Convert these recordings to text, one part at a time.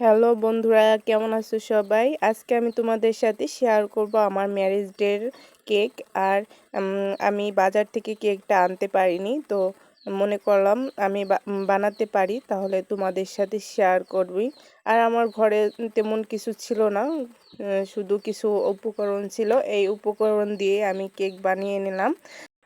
Hello বন্ধুরা, কেমন আছো সবাই? আজকে আমি তোমাদের সাথে শেয়ার করব আমার ম্যারেজ ডের কেক আর আমি বাজার থেকে কেকটা আনতে পারিনি, তো মনে করলাম আমি বানাতে পারি, তাহলে তোমাদের সাথে শেয়ার করবি আর আমার ঘরে তেমন কিছু ছিল না শুধু কিছু উপকরণ ছিল, এই উপকরণ দিয়ে আমি কেক বানিয়ে নিলাম।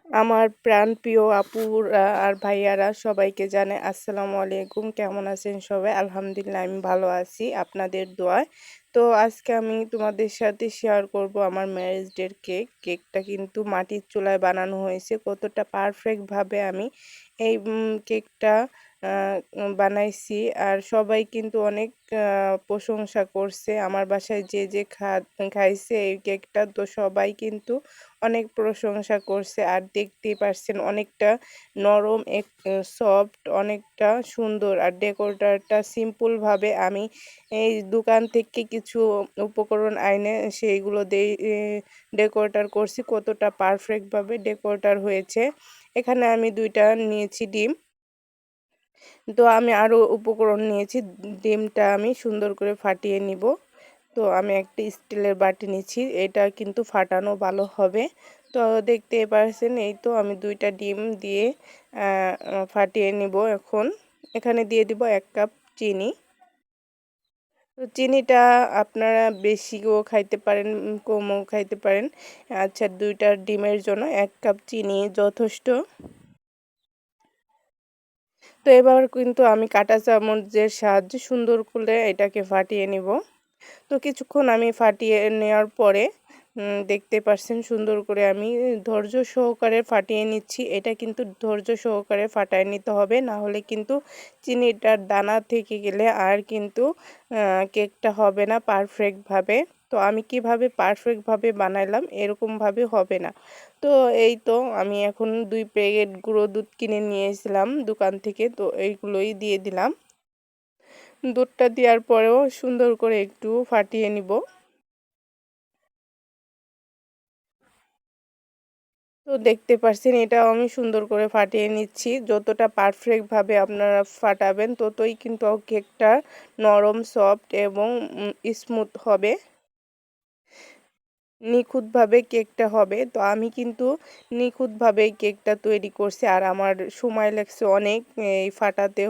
আমার প্রাণ প্রিয় আপুরা আর ভাইয়ারা সবাইকে জানে আসসালামু আলাইকুম। কেমন আছেন সবাই? আলহামদুলিল্লাহ, আমি ভালো আছি আপনাদের দোয়ায়। তো আজকে আমি তোমাদের সাথে শেয়ার করব আমার ম্যারেজ ডের কেক কেকটা কিন্তু মাটির চুলায় বানানো হয়েছে। কতটা পারফেক্টভাবে আমি এই কেকটা বানাইছি। আর সবাই কিন্তু অনেক প্রশংসা করছে। আমার বাসায় যে যে খা, খাইছে এই কেকটা তো সবাই কিন্তু অনেক প্রশংসা করছে আর দেখতেই পারছেন অনেকটা নরম এক সফট অনেকটা সুন্দর। আর ডেকোরেটারটা সিম্পলভাবে আমি এই দোকান থেকে কিছু উপকরণ আইনে সেইগুলো দিয়ে ডেকোরেটার করছি। কতটা পারফেক্টভাবে ডেকোরেটার হয়েছে। এখানে আমি দুইটা নিয়েছি ডিম। তো আমি আরও উপকরণ নিয়েছি। ডিমটা আমি সুন্দর করে ফাটিয়ে নিব। তো আমি একটা স্টিলের বাটি নিচ্ছি এটা কিন্তু ফাটানো ভালো হবে। তো দেখতে পারছেন, এই তো আমি দুইটা ডিম দিয়ে ফাটিয়ে নিব এখন। এখানে দিয়ে দিব এক কাপ চিনি। তো চিনিটা আপনারা বেশিও খাইতে পারেন, কমও খাইতে পারেন। আচ্ছা দুইটা ডিমের জন্য এক কাপ চিনি যথেষ্ট। তো এবার কিন্তু আমি কাটা চামচের সাহায্যে সুন্দর করে এটাকে ফাটিয়ে নিব। তো কিছুক্ষণ আমি ফাটিয়ে নেওয়ার পরে দেখতে পাচ্ছেন সুন্দর করে আমি ধৈর্য সহকারে ফাটিয়ে নিচ্ছি। এটা কিন্তু ধৈর্য সহকারে ফাটায় নিতে হবে, না হলে কিন্তু চিনিটার দানা থেকে গেলে আর কিন্তু কেকটা হবে না পারফেক্টভাবে তো আমি কীভাবে পারফেক্টভাবে বানাইলাম এরকমভাবে হবে না। তো এই তো আমি এখন দুই প্যাকেট গুঁড়ো দুধ কিনে নিয়েছিলাম দোকান থেকে, তো এইগুলোই দিয়ে দিলাম। দুধটা দেওয়ার পরেও সুন্দর করে একটু ফাটিয়ে নিব। তো দেখতে পাচ্ছেন এটা আমি সুন্দর করে ফাটিয়ে নিচ্ছি। যতটা পারফেক্টভাবে আপনারা ফাটাবেন, ততই কিন্তু কেকটা নরম সফট এবং স্মুথ হবে। নিখুঁতভাবে কেকটা হবে। তো আমি কিন্তু নিখুঁতভাবে কেকটা তৈরি করছি। আর আমার সময় লাগছে অনেক, এই ফাটাতে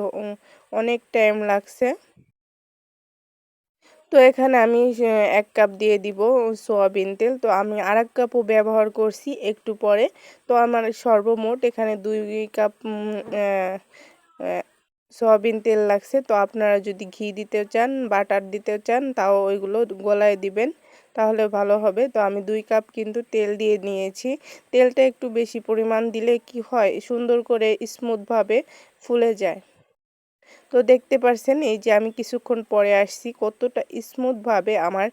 অনেক টাইম লাগছে। তো এখানে আমি এক কাপ দিয়ে দিব সোয়াবিন তেল। তো আমি আর এক কাপও ব্যবহার করছি একটু পরে। তো আমার সর্বমোট এখানে দুই কাপ সয়াবিন তেল লাগছে। তো আপনারা যদি ঘি দিতে চান, বাটার দিতে চান, তাও ওইগুলো গলায় দিবেন, তাহলে ভালো হবে। তো আমি দুই কাপ কিন্তু তেল দিয়ে নিয়েছি। তেলটা একটু বেশি পরিমাণ দিলে কি হয়, সুন্দর করে স্মুথভাবে ফুলে যায়। তো দেখতে পারছেন, এই যে আমি কিছুক্ষণ পরে আসছি, কতটা স্মুথভাবে আমার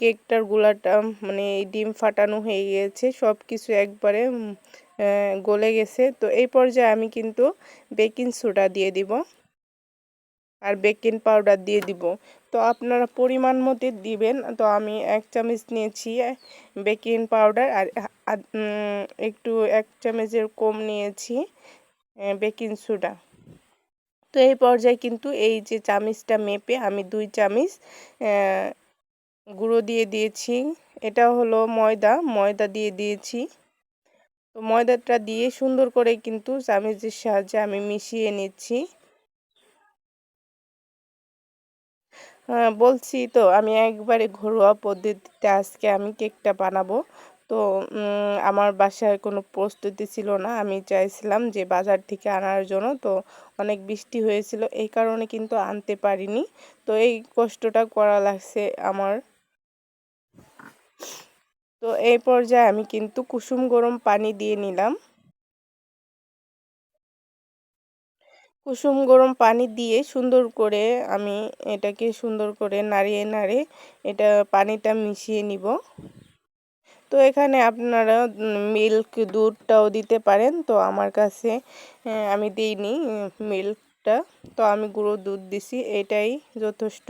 কেকটার গুলাটা মানে ডিম ফাটানো হয়ে গিয়েছে সব কিছু একবারে গলে গেছে। তো এই পর্যায়ে আমি কিন্তু বেকিং সোডা দিয়ে দিব আর বেকিং পাউডার দিয়ে দিব। তো আপনারা পরিমাণ মতো দিবেন, তো আমি এক চামচ নিয়েছি বেকিং পাউডার আর একটু এক চামচের কম নিয়েছি বেকিং সোডা। তো এই পর্যায়ে কিন্তু এই যে চামিচটা মেপে আমি দুই চামিচ গুঁড়ো দিয়ে দিয়েছি। এটা হলো ময়দা ময়দা দিয়ে দিয়েছি। তো ময়দাটা দিয়ে সুন্দর করে কিন্তু চামিচের সাহায্যে আমি মিশিয়ে নিচ্ছি। বলছি তো, আমি একবারে ঘরোয়া পদ্ধতিতে আজকে আমি কেকটা বানাবো। তো আমার বাসায় কোনো প্রস্তুতি ছিল না। আমি চাইছিলাম যে বাজার থেকে আনার জন্য। তো অনেক বৃষ্টি হয়েছিল। এই কারণে কিন্তু আনতে পারিনি। তো এই কষ্টটা করা লাগছে আমার। তো এই পর্যায়ে আমি কিন্তু কুসুম গরম পানি দিয়ে নিলাম। কুসুম গরম পানি দিয়ে সুন্দর করে আমি এটাকে সুন্দর করে নাড়িয়ে নাড়িয়ে এটা পানিটা মিশিয়ে নিব। তো এখানে আপনারা মিল্ক দুধটাও দিতে পারেন। তো আমার কাছে আমি দিইনি মিল্কটা তো আমি গুঁড়ো দুধ দিছি, এটাই যথেষ্ট।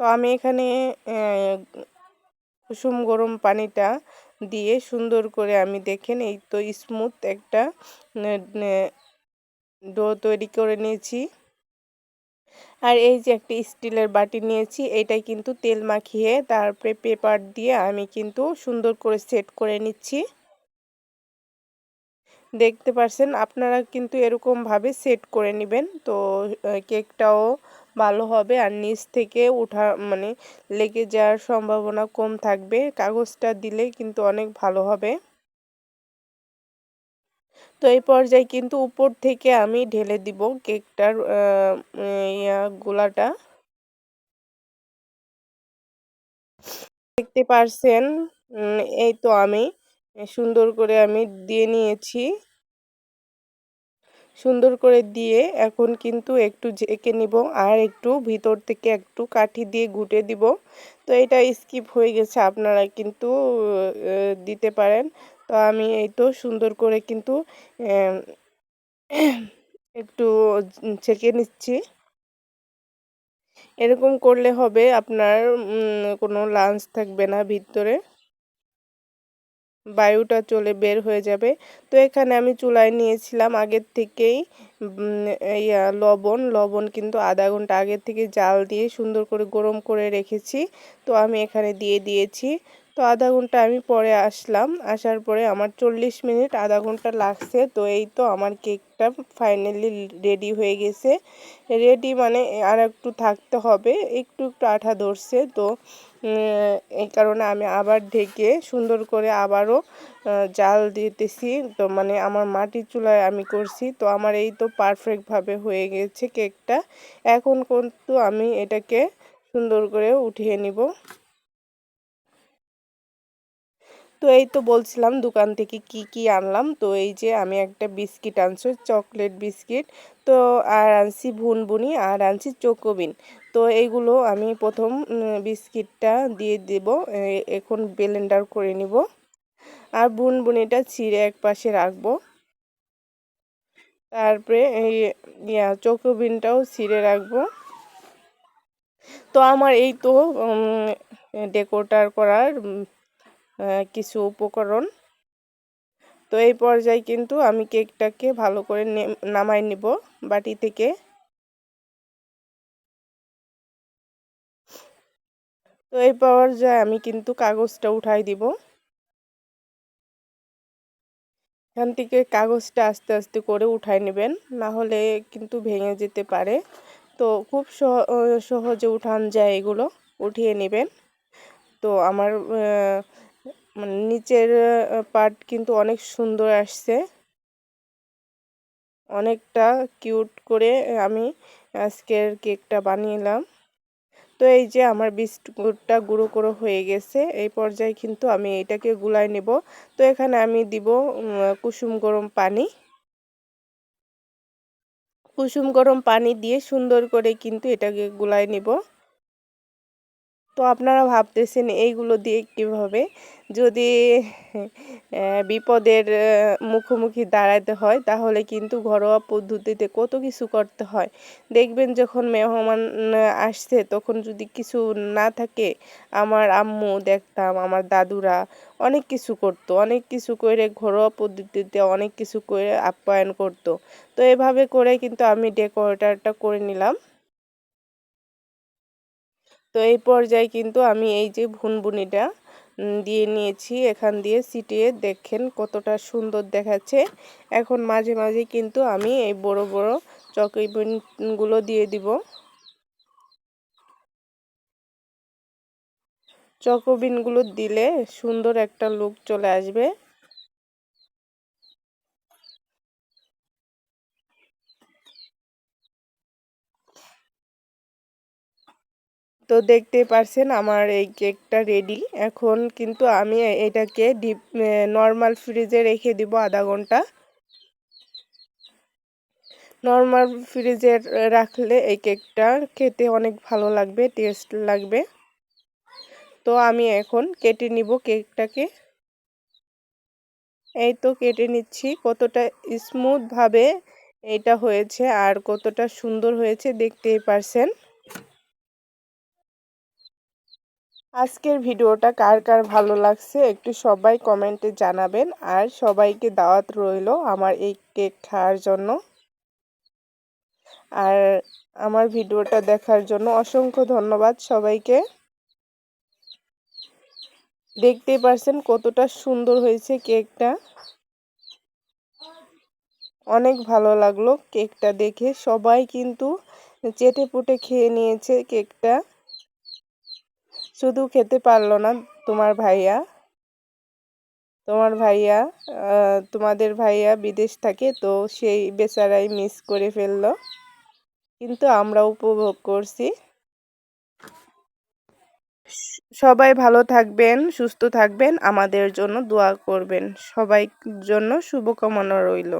তো আমি এখানে কুসুম গরম পানিটা দিয়ে সুন্দর করে আমি দেখেন, এই তো স্মুথ একটা ডো তৈরি করে নিয়েছি। আর এই যে একটা স্টিলের বাটি নিয়েছি, এটাই কিন্তু তেল মাখিয়ে তারপরে পেপার দিয়ে আমি কিন্তু সুন্দর করে সেট করে নিচ্ছি। দেখতে পারছেন আপনারা কিন্তু এরকমভাবে সেট করে নেবেন। তো কেকটাও ভালো হবে আর নিচ থেকে উঠা মানে লেগে যাওয়ার সম্ভাবনা কম থাকবে। কাগজটা দিলে কিন্তু অনেক ভালো হবে। তো এই পর্যায়ে কিন্তু উপর থেকে আমি ঢেলে দিব কেকটার ইয়া গোলাটা। দেখতে পারছেন এই তো আমি সুন্দর করে আমি দিয়ে নিয়েছি। সুন্দর করে দিয়ে এখন কিন্তু একটু ঝেঁকে নিব আর একটু ভিতর থেকে একটু কাঠি দিয়ে ঘুটে দিব। তো এটা স্কিপ হয়ে গেছে, আপনারা কিন্তু দিতে পারেন। তো আমি এই তো সুন্দর করে কিন্তু একটু ছেঁকে নিচ্ছি। এরকম করলে হবে আপনার কোনো লাঞ্চ থাকবে না ভিতরে। বায়ুটা চলে বের হয়ে যাবে। তো এখানে আমি চুলায় নিয়েছিলাম আগের থেকেই লবণ। লবণ কিন্তু আধা ঘণ্টা আগের থেকে জাল দিয়ে সুন্দর করে গরম করে রেখেছি। তো আমি এখানে দিয়ে দিয়েছি। তো আধা ঘণ্টা আমি পরে আসলাম। আসার পরে আমার চল্লিশ মিনিট আধা ঘণ্টা লাগছে। তো এই তো আমার কেকটা ফাইনালি রেডি হয়ে গেছে। রেডি মানে আর একটু থাকতে হবে। একটু একটু আঠা ধরছে। তো এই কারণে আমি আবার ঢেকে সুন্দর করে আবারও জাল দিতেছি। তো মানে আমার মাটির চুলায় আমি করছি। তো আমার এই তো পারফেক্টভাবে হয়ে গেছে কেকটা। এখন কিন্তু আমি এটাকে সুন্দর করে উঠিয়ে নিব। তো এই তো বলছিলাম দোকান থেকে কি কি আনলাম। তো এই যে আমি একটা বিস্কিট আনছি, চকলেট বিস্কিট। তো আর আনছি ভুনভুনি আর আনছি চোকোবিন। তো এইগুলো আমি প্রথম বিস্কিটটা দিয়ে দেব। এখন ব্লেন্ডার করে নিব। আর ভুনভুনিটা ছিঁড়ে এক পাশে রাখব। তারপরে এই চোকোবিনটাও ছিঁড়ে রাখব। তো আমার এই তো ডেকোটার করার কিছু উপকরণ। তো এই পর্যায়ে কিন্তু আমি কেকটাকে ভালো করে নামাই নিব বাটি থেকে। তো এই পর্যায়ে আমি কিন্তু কাগজটা উঠাই দিব। এখান থেকে কাগজটা আস্তে আস্তে করে উঠাই নেবেন, না হলে কিন্তু ভেঙে যেতে পারে। তো খুব সহজে উঠান যায় এগুলো, উঠিয়ে নেবেন। তো আমার মানে নিচের পার্ট কিন্তু অনেক সুন্দর আসছে। অনেকটা কিউট করে আমি আজকের কেকটা বানিয়েলাম তো এই যে আমার বিস্কুটটা গুঁড়ো করে হয়ে গেছে, এই পর্যায়ে কিন্তু আমি এটাকে গুলাই নেব। তো এখানে আমি দিব কুসুম গরম পানি। কুসুম গরম পানি দিয়ে সুন্দর করে কিন্তু এটাকে গুলাই নেব। তো আপনারা ভাবতেছেন এইগুলো দিয়ে কীভাবে? যদি বিপদের মুখোমুখি দাঁড়াতে হয়, তাহলে কিন্তু ঘরোয়া পদ্ধতিতে কত কিছু করতে হয়? দেখবেন যখন মেহমান আসছে, তখন যদি কিছু না থাকে, আমার আম্মু দেখতাম, আমার দাদুরা অনেক কিছু করতো, অনেক কিছু করে ঘরোয়া পদ্ধতিতে অনেক কিছু করে আপ্যায়ন করতো। তো এভাবে করে কিন্তু আমি ডেকোরেটারটা করে নিলাম। তো এই পর্যায়ে কিন্তু আমি এই যে ভুনভুনিটা দিয়ে নিয়েছি। এখান দিয়ে সিটিয়ে দেখেন কতটা সুন্দর দেখাচ্ছে। এখন মাঝে মাঝে কিন্তু আমি এই বড় বড় চকইবিনগুলো দিয়ে দিব। চকোবিনগুলো দিলে সুন্দর একটা লুক চলে আসবে। তো দেখতে পারছেন আমার এই কেকটা রেডি এখন কিন্তু আমি এটাকে ডিপ নর্মাল ফ্রিজে রেখে দিব আধা ঘণ্টা। নর্মাল ফ্রিজে রাখলে এই কেকটা খেতে অনেক ভালো লাগবে টেস্ট লাগবে। তো আমি এখন কেটে নিব কেকটাকে। এই তো কেটে নিচ্ছি, কতটা স্মুথভাবে এটা হয়েছে আর কতটা সুন্দর হয়েছে, দেখতেই পারছেন। আজকের ভিডিওটা কার কার ভালো লাগছে একটু সবাই কমেন্টে জানাবেন। আর সবাইকে দাওয়াত রইল আমার এই কেক খাওয়ার জন্য। আর আমার ভিডিওটা দেখার জন্য অসংখ্য ধন্যবাদ সবাইকে। দেখতেই পারছেন কতটা সুন্দর হয়েছে কেকটা। অনেক ভালো লাগল কেকটা দেখে। সবাই কিন্তু চেটে পুটে খেয়ে নিয়েছে কেকটা। শুধু খেতে পারল না তোমার ভাইয়া। তোমার ভাইয়া তোমাদের ভাইয়া বিদেশ থাকে, তো সেই বেচারাই মিস করে ফেলল। কিন্তু আমরা উপভোগ করছি। সবাই ভালো থাকবেন, সুস্থ থাকবেন, আমাদের জন্য দোয়া করবেন। সবাই জন্য শুভকামনা রইল।